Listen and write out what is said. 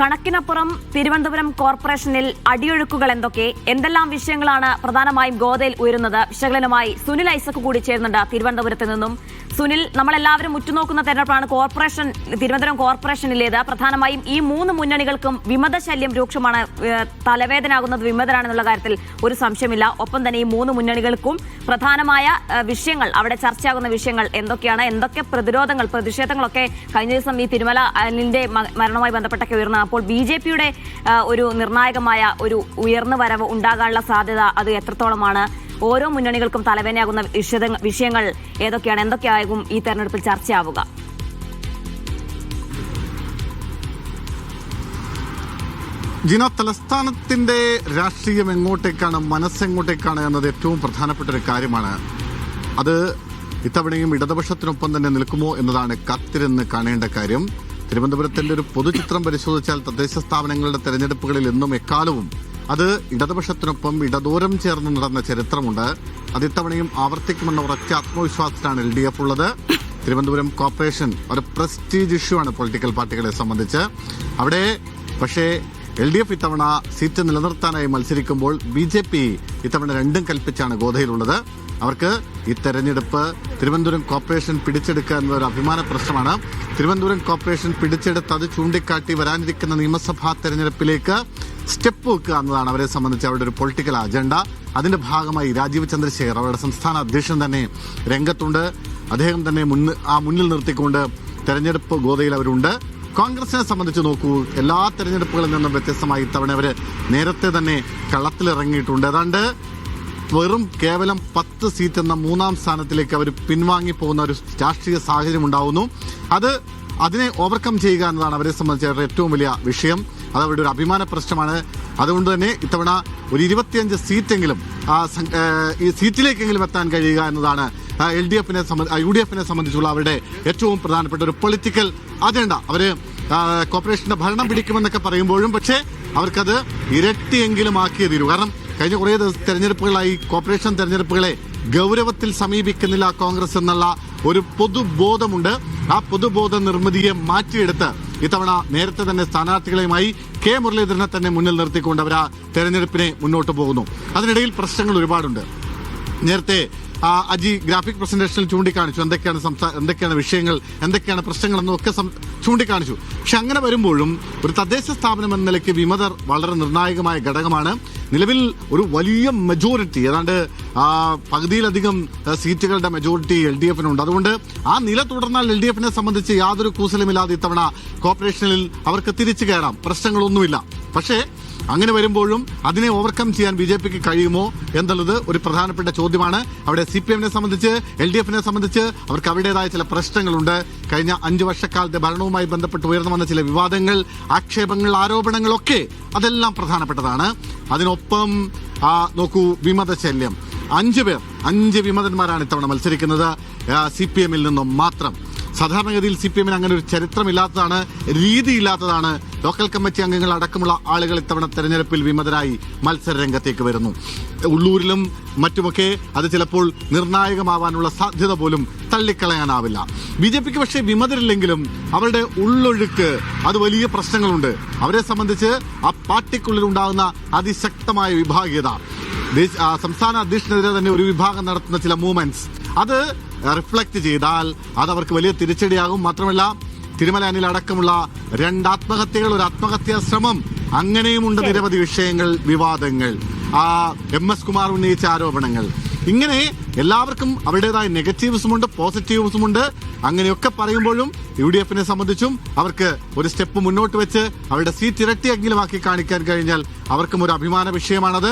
കണക്കിനപ്പുറം തിരുവനന്തപുരം കോർപ്പറേഷനിൽ അടിയൊഴുക്കുകൾ എന്തൊക്കെ? എന്തെല്ലാം വിഷയങ്ങളാണ് പ്രധാനമായും ഗോതയിൽ ഉയരുന്നത്? വിശകലനമായി സുനിൽ ഐസക് കൂടി ചേരുന്നുണ്ട് തിരുവനന്തപുരത്ത് നിന്നും. സുനിൽ നമ്മൾ എല്ലാവരും ഉറ്റുനോക്കുന്ന തെരഞ്ഞെടുപ്പാണ് കോർപ്പറേഷൻ തിരുവനന്തപുരം കോർപ്പറേഷനിലേത്. പ്രധാനമായും ഈ മൂന്ന് മുന്നണികൾക്കും വിമത ശല്യം രൂക്ഷമാണ് തലവേദനാകുന്നത് വിമതരാണെന്നുള്ള കാര്യത്തിൽ ഒരു സംശയമില്ല. ഒപ്പം തന്നെ ഈ മൂന്ന് മുന്നണികൾക്കും പ്രധാനമായ വിഷയങ്ങൾ അവിടെ ചർച്ചയാകുന്ന വിഷയങ്ങൾ എന്തൊക്കെയാണ്? എന്തൊക്കെ പ്രതിരോധങ്ങൾ പ്രതിഷേധങ്ങളൊക്കെ കഴിഞ്ഞ ദിവസം ഈ തിരുമല അനിലിന്റെ മരണവുമായി ബന്ധപ്പെട്ടൊക്കെ ഉയർന്ന അപ്പോൾ ബി ജെ പിയുടെ ഒരു നിർണായകമായ ഒരു ഉയർന്നു വരവ് ഉണ്ടാകാനുള്ള സാധ്യത അത് എത്രത്തോളമാണ്? ഓരോ മുന്നണികൾക്കും തലവേനയാകുന്ന വിഷയങ്ങൾ ഏതൊക്കെയാണ്? എന്തൊക്കെയാകും ഈ തെരഞ്ഞെടുപ്പിൽ ചർച്ചയാവുക? ജിന തലസ്ഥാനത്തിന്റെ രാഷ്ട്രീയം എങ്ങോട്ടേക്കാണ് മനസ്സെങ്ങോട്ടേക്കാണ് എന്നത് ഏറ്റവും പ്രധാനപ്പെട്ട ഒരു കാര്യമാണ്. അത് ഇത്തവണയും ഇടതുപക്ഷത്തിനൊപ്പം തന്നെ നിൽക്കുമോ എന്നതാണ് കത്തിരുന്ന് കാണേണ്ട കാര്യം. തിരുവനന്തപുരത്തിന്റെ ഒരു പൊതുചിത്രം പരിശോധിച്ചാൽ തദ്ദേശ സ്ഥാപനങ്ങളുടെ തെരഞ്ഞെടുപ്പുകളിൽ എന്നും എക്കാലവും അത് ഇടതുപക്ഷത്തിനൊപ്പം ഇടദൂരം ചേർന്ന് നടന്ന ചരിത്രമുണ്ട്. അതിത്തവണയും ആവർത്തിക്കുമെന്ന ഉറച്ച ആത്മവിശ്വാസത്തിലാണ് എൽ ഡി എഫ് ഉള്ളത്. തിരുവനന്തപുരം കോർപ്പറേഷൻ ഒരു പ്രസ്റ്റീജ് ഇഷ്യൂ ആണ് പൊളിറ്റിക്കൽ പാർട്ടികളെ സംബന്ധിച്ച്. അവിടെ പക്ഷേ എൽ ഡി എഫ് ഇത്തവണ സീറ്റ് നിലനിർത്താനായി മത്സരിക്കുമ്പോൾ ബി ജെ പി ഇത്തവണ രണ്ടും കൽപ്പിച്ചാണ് ഗോധയിലുള്ളത്. അവർക്ക് ഈ തെരഞ്ഞെടുപ്പ് തിരുവനന്തപുരം കോർപ്പറേഷൻ പിടിച്ചെടുക്കുക ഒരു അഭിമാന പ്രശ്നമാണ്. തിരുവനന്തപുരം കോർപ്പറേഷൻ പിടിച്ചെടുത്ത് അത് ചൂണ്ടിക്കാട്ടി വരാനിരിക്കുന്ന നിയമസഭാ തെരഞ്ഞെടുപ്പിലേക്ക് സ്റ്റെപ്പ് വെക്കുക എന്നതാണ് അവരെ സംബന്ധിച്ച് അവരുടെ ഒരു പൊളിറ്റിക്കൽ അജണ്ട. അതിന്റെ ഭാഗമായി രാജീവ് ചന്ദ്രശേഖർ അവരുടെ സംസ്ഥാന അധ്യക്ഷൻ തന്നെ രംഗത്തുണ്ട്. അദ്ദേഹം തന്നെ ആ മുന്നിൽ നിർത്തിക്കൊണ്ട് തെരഞ്ഞെടുപ്പ് ഗോതയിൽ അവരുണ്ട്. കോൺഗ്രസിനെ സംബന്ധിച്ച് നോക്കൂ എല്ലാ തെരഞ്ഞെടുപ്പുകളിൽ നിന്നും വ്യത്യസ്തമായി ഇത്തവണ അവർ നേരത്തെ തന്നെ കളത്തിലിറങ്ങിയിട്ടുണ്ട്. ഏതാണ്ട് വെറും കേവലം പത്ത് സീറ്റ് എന്ന മൂന്നാം സ്ഥാനത്തിലേക്ക് അവർ പിൻവാങ്ങി പോകുന്ന ഒരു രാഷ്ട്രീയ സാഹചര്യം ഉണ്ടാവുന്നു. അത് അതിനെ ഓവർകം ചെയ്യുക എന്നതാണ് അവരെ സംബന്ധിച്ച് ഏറ്റവും വലിയ വിഷയം. അത് അവരുടെ ഒരു അഭിമാന പ്രശ്നമാണ്. അതുകൊണ്ട് തന്നെ ഇത്തവണ ഒരു ഇരുപത്തിയഞ്ച് സീറ്റെങ്കിലും ഈ സീറ്റിലേക്കെങ്കിലും എത്താൻ കഴിയുക എന്നതാണ് എൽ ഡി എഫിനെ യു ഡി എഫിനെ സംബന്ധിച്ചുള്ള അവരുടെ ഏറ്റവും പ്രധാനപ്പെട്ട ഒരു പൊളിറ്റിക്കൽ അജണ്ട അവർ കോർപ്പറേഷന്റെ ഭരണം പിടിക്കുമെന്നൊക്കെ പറയുമ്പോഴും പക്ഷേ അവർക്കത് ഇരട്ടിയെങ്കിലും ആക്കിയേ തീരൂ. കാരണം കഴിഞ്ഞ കുറേ തെരഞ്ഞെടുപ്പുകളായി കോർപ്പറേഷൻ തെരഞ്ഞെടുപ്പുകളെ ഗൗരവത്തിൽ സമീപിക്കുന്നില്ല കോൺഗ്രസ് എന്നുള്ള ഒരു പൊതുബോധമുണ്ട്. ആ പൊതുബോധ നിർമ്മിതിയെ മാറ്റിയെടുത്ത് ഇത്തവണ നേരത്തെ തന്നെ സ്ഥാനാർത്ഥികളെയുമായി കെ മുരളീധരനെ തന്നെ മുന്നിൽ നിർത്തിക്കൊണ്ട് അവർ ആ തെരഞ്ഞെടുപ്പിനെ മുന്നോട്ട് പോകുന്നു. അതിനിടയിൽ പ്രശ്നങ്ങൾ ഒരുപാടുണ്ട്. നേരത്തെ അജി ഗ്രാഫിക് പ്രസന്റേഷനിൽ ചൂണ്ടിക്കാണിച്ചു. എന്തൊക്കെയാണ് സംസാ എന്തൊക്കെയാണ് വിഷയങ്ങൾ എന്തൊക്കെയാണ് പ്രശ്നങ്ങൾ എന്നൊക്കെ ചൂണ്ടിക്കാണിച്ചു. പക്ഷെ അങ്ങനെ വരുമ്പോഴും ഒരു തദ്ദേശ സ്ഥാപനം എന്ന നിലയ്ക്ക് വിമതർ വളരെ നിർണായകമായ ഘടകമാണ്. നിലവിൽ ഒരു വലിയ മെജോറിറ്റി ഏതാണ്ട് പകുതിയിലധികം സീറ്റുകളുടെ മെജോറിറ്റി എൽ ഡി എഫിനുണ്ട്. അതുകൊണ്ട് ആ നില തുടർന്നാൽ എൽ ഡി എഫിനെ സംബന്ധിച്ച് യാതൊരു കൂസലുമില്ലാതെ ഇത്തവണ കോർപ്പറേഷനിൽ അവർക്ക് തിരിച്ചു കയറാം. പ്രശ്നങ്ങളൊന്നുമില്ല. പക്ഷേ അങ്ങനെ വരുമ്പോഴും അതിനെ ഓവർകം ചെയ്യാൻ ബി ജെ പിക്ക് കഴിയുമോ എന്നുള്ളത് ഒരു പ്രധാനപ്പെട്ട ചോദ്യമാണ്. അവിടെ സി പി എമ്മിനെ സംബന്ധിച്ച് എൽ ഡി എഫിനെ സംബന്ധിച്ച് അവർക്ക് അവരുടേതായ ചില പ്രശ്നങ്ങളുണ്ട്. കഴിഞ്ഞ അഞ്ചു വർഷക്കാലത്തെ ഭരണവുമായി ബന്ധപ്പെട്ട് ഉയർന്നു വന്ന ചില വിവാദങ്ങൾ ആക്ഷേപങ്ങൾ ആരോപണങ്ങളൊക്കെ അതെല്ലാം പ്രധാനപ്പെട്ടതാണ്. അതിനൊപ്പം നോക്കൂ വിമത ശല്യം അഞ്ചു പേർ അഞ്ച് വിമതന്മാരാണ് ഇത്തവണ മത്സരിക്കുന്നത്. സി പി എമ്മിൽ നിന്നും മാത്രം. സാധാരണഗതിയിൽ സി പി എമ്മിന് അങ്ങനെ ഒരു ചരിത്രമില്ലാത്തതാണ് രീതിയില്ലാത്തതാണ് ലോക്കൽ കമ്മിറ്റി അംഗങ്ങൾ അടക്കമുള്ള ആളുകൾ ഇത്തവണ തെരഞ്ഞെടുപ്പിൽ വിമതരായി മത്സര രംഗത്തേക്ക് വരുന്നു. ഉള്ളൂരിലും മറ്റുമൊക്കെ അത് ചിലപ്പോൾ നിർണായകമാവാനുള്ള സാധ്യത പോലും തള്ളിക്കളയാനാവില്ല. ബി ജെ പിക്ക് പക്ഷേ വിമതരില്ലെങ്കിലും അവരുടെ ഉള്ളൊഴുക്ക് അത് വലിയ പ്രശ്നങ്ങളുണ്ട്. അവരെ സംബന്ധിച്ച് ആ പാർട്ടിക്കുള്ളിൽ ഉണ്ടാകുന്ന അതിശക്തമായ വിഭാഗീയത. സംസ്ഥാന അധ്യക്ഷനെതിരെ തന്നെ ഒരു വിഭാഗം നടത്തുന്ന ചില മൂവ്മെന്റ്സ്. അത് റിഫ്ലക്ട് ചെയ്താൽ അത് അവർക്ക് വലിയ തിരിച്ചടിയാകും. മാത്രമല്ല തിരുമല അനിൽ അടക്കമുള്ള രണ്ട് ആത്മഹത്യകൾ ഒരു ആത്മഹത്യാ ശ്രമം അങ്ങനെയുമുണ്ട് നിരവധി വിഷയങ്ങൾ വിവാദങ്ങൾ ആ എം എസ് കുമാർ ഉന്നയിച്ച ആരോപണങ്ങൾ. ഇങ്ങനെ എല്ലാവർക്കും അവരുടേതായ നെഗറ്റീവ്സുമുണ്ട് പോസിറ്റീവ്സുമുണ്ട് അങ്ങനെയൊക്കെ പറയുമ്പോഴും യു ഡി എഫിനെ സംബന്ധിച്ചും അവർക്ക് ഒരു സ്റ്റെപ്പ് മുന്നോട്ട് വെച്ച് അവരുടെ സീറ്റ് ഇരട്ടിയെങ്കിലും ആക്കി കാണിക്കാൻ കഴിഞ്ഞാൽ അവർക്കും ഒരു അഭിമാന വിഷയമാണത്.